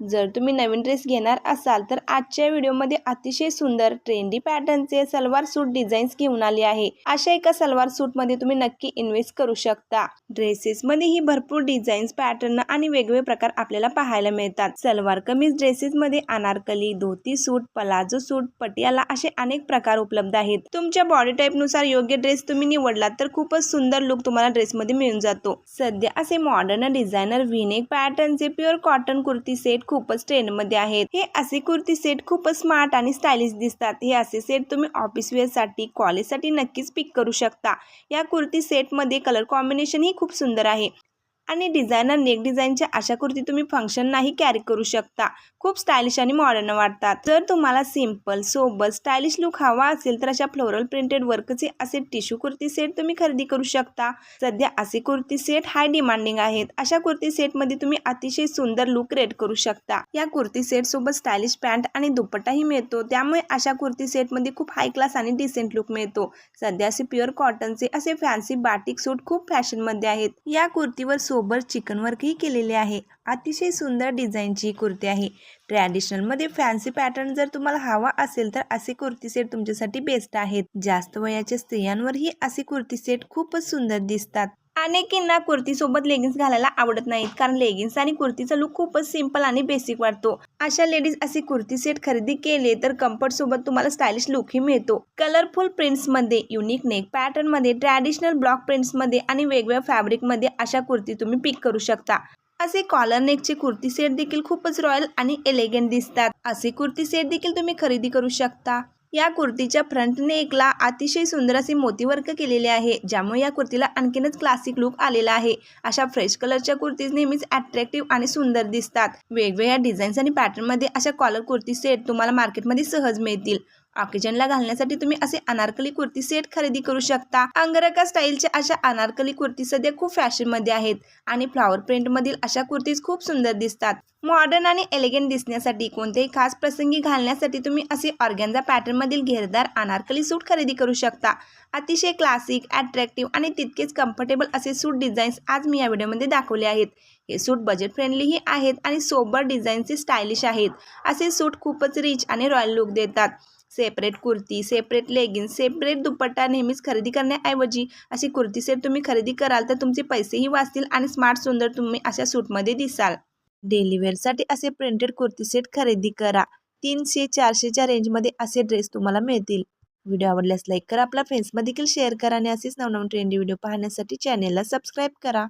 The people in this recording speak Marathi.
जर तुम्ही नवीन ड्रेस घेणार असाल तर आजच्या व्हिडिओमध्ये अतिशय सुंदर ट्रेंडी पॅटर्नचे सलवार सूट डिझाईन्स घेऊन आली आहे. अशा एका सलवार सूटमध्ये तुम्ही नक्की इन्व्हेस्ट करू शकता. ड्रेसेसमध्येही भरपूर डिझाईन्स पॅटर्न आणि वेगवेगळे प्रकार आपल्याला पाहायला मिळतात. सलवार कमीज ड्रेसेसमध्ये अनारकली धोती सूट पलाझो सूट पटियाला असे अनेक प्रकार उपलब्ध आहेत. तुमच्या बॉडी टाईपनुसार योग्य ड्रेस तुम्ही निवडलात तर खूपच सुंदर लुक तुम्हाला ड्रेसमध्ये मिळून जातो. सध्या असे मॉडर्न डिझायनर व्हिनेक पॅटर्नचे प्युअर कॉटन कुर्ती सेट खूपच ट्रेंडमध्ये आहेत. हे असे कुर्ती सेट खूपच स्मार्ट आणि स्टायलिश दिसतात. हे असे सेट तुम्ही ऑफिस वेअरसाठी कॉलेजसाठी नक्कीच पिक करू शकता. या कुर्ती सेटमध्ये कलर कॉम्बिनेशन ही खूप सुंदर आहे. आणि डिझायनर नेक डिझाईनच्या अशा कुर्ती तुम्ही फंक्शननाही कॅरी करू शकता. खूप स्टायलिश आणि मॉडर्न वाटतात. जर तुम्हाला सिंपल सोबत स्टायलिश लुक हवा असेल तर अशा फ्लोरल प्रिंटेड वर्कचे असे टिश्यू कुर्ती सेट तुम्ही खरेदी करू शकता. सध्या असे कुर्ती सेट हाय डिमांडिंग आहेत. अशा कुर्ती सेटमध्ये तुम्ही अतिशय सुंदर लुक क्रिएट करू शकता. या कुर्ती सेट सोबत स्टायलिश पॅन्ट आणि दुपट्टाही मिळतो. त्यामुळे अशा कुर्ती सेटमध्ये खूप हाय क्लास आणि डिसेंट लुक मिळतो. सध्या असे प्युअर कॉटनचे असे फॅन्सी बाटिक सूट खूप फॅशनमध्ये आहेत. या कुर्तीवर सोबत चिकन वर्कही केलेले आहे. अतिशय सुंदर डिझाईनची ही कुर्ती आहे. ट्रॅडिशनलमध्ये फॅन्सी पॅटर्न जर तुम्हाला हवा असेल तर असे कुर्ती सेट तुमच्यासाठी बेस्ट आहेत. जास्त वयाच्या स्त्रियांवरही असे कुर्ती सेट खूपच सुंदर दिसतात. अनेकींना कुर्तीसोबत लेगिन्स घालायला आवडत नाहीत कारण लेगिन्स आणि कुर्तीचा लुक खूपच सिंपल आणि बेसिक वाटतो. अशा लेडीज असे कुर्ती सेट खरेदी केले तर कम्फर्ट सोबत तुम्हाला स्टायलिश लुकही मिळतो. कलरफुल प्रिंट्समध्ये युनिक नेक पॅटर्नमध्ये ट्रॅडिशनल ब्लॉक प्रिंट्समध्ये आणि वेगवेगळ्या फॅब्रिकमध्ये अशा कुर्ती तुम्ही पिक करू शकता. असे कॉलर नेकचे कुर्ती सेट देखील खूपच रॉयल आणि एलिगंट दिसतात. असे कुर्ती सेट देखील तुम्ही खरेदी करू शकता. या कुर्तीच्या फ्रंट नेकला अतिशय सुंदर असे मोती वर्क केलेले आहे ज्यामुळे या कुर्तीला आणखीनच क्लासिक लुक आलेला आहे. अशा फ्रेश कलरच्या कुर्तीज नेहमीच अट्रॅक्टिव्ह आणि सुंदर दिसतात. वेगवेगळ्या डिझाईन्स आणि पॅटर्नमध्ये अशा कॉलर कुर्ती सेट तुम्हाला मार्केटमध्ये सहज मिळतील. ऑकेजनला घालण्यासाठी तुम्ही असे अनारकली कुर्ती सेट खरेदी करू शकता. अंगरका स्टाईलच्या अशा अनारकली कुर्ती सध्या खूप फॅशनमध्ये आहेत आणि फ्लॉवर प्रिंटमधील अशा कुर्तीज खूप सुंदर दिसतात. मॉडर्न आणि एलिगंट दिसण्यासाठी कोणत्याही खास प्रसंगी घालण्यासाठी तुम्ही असे ऑर्गॅन्झा पॅटर्नमधील घेरदार अनारकली सूट खरेदी करू शकता. अतिशय क्लासिक अट्रॅक्टिव्ह आणि तितकेच कम्फर्टेबल असे सूट डिझाईन्स आज मी या व्हिडिओमध्ये दाखवले आहेत. हे सूट बजेट फ्रेंडलीही आहेत आणि सोबर डिझाईनचे स्टायलिश आहेत. असे सूट खूपच रिच आणि रॉयल लुक देतात. Separate kurti separate leggings separate dupatta नेहमीच खरेदी करण्याऐवजी अशी कुर्ती सेट तुम्ही खरेदी कराल तर तुमचे पैसेही वाचतील आणि स्मार्ट सुंदर तुम्ही अशा सूटमध्ये दिसाल. डेलिव्हरसाठी असे प्रिंटेड कुर्ती सेट खरेदी करा. तीनशे चारशेच्या रेंजमध्ये असे ड्रेस तुम्हाला मिळतील. व्हिडिओ आवडल्यास लाईक करा. आपल्या फ्रेंड्समध्ये देखील शेअर करा आणि असेच नवनवीन ट्रेंडी व्हिडिओ पाहण्यासाठी चॅनेलला सबस्क्राईब करा.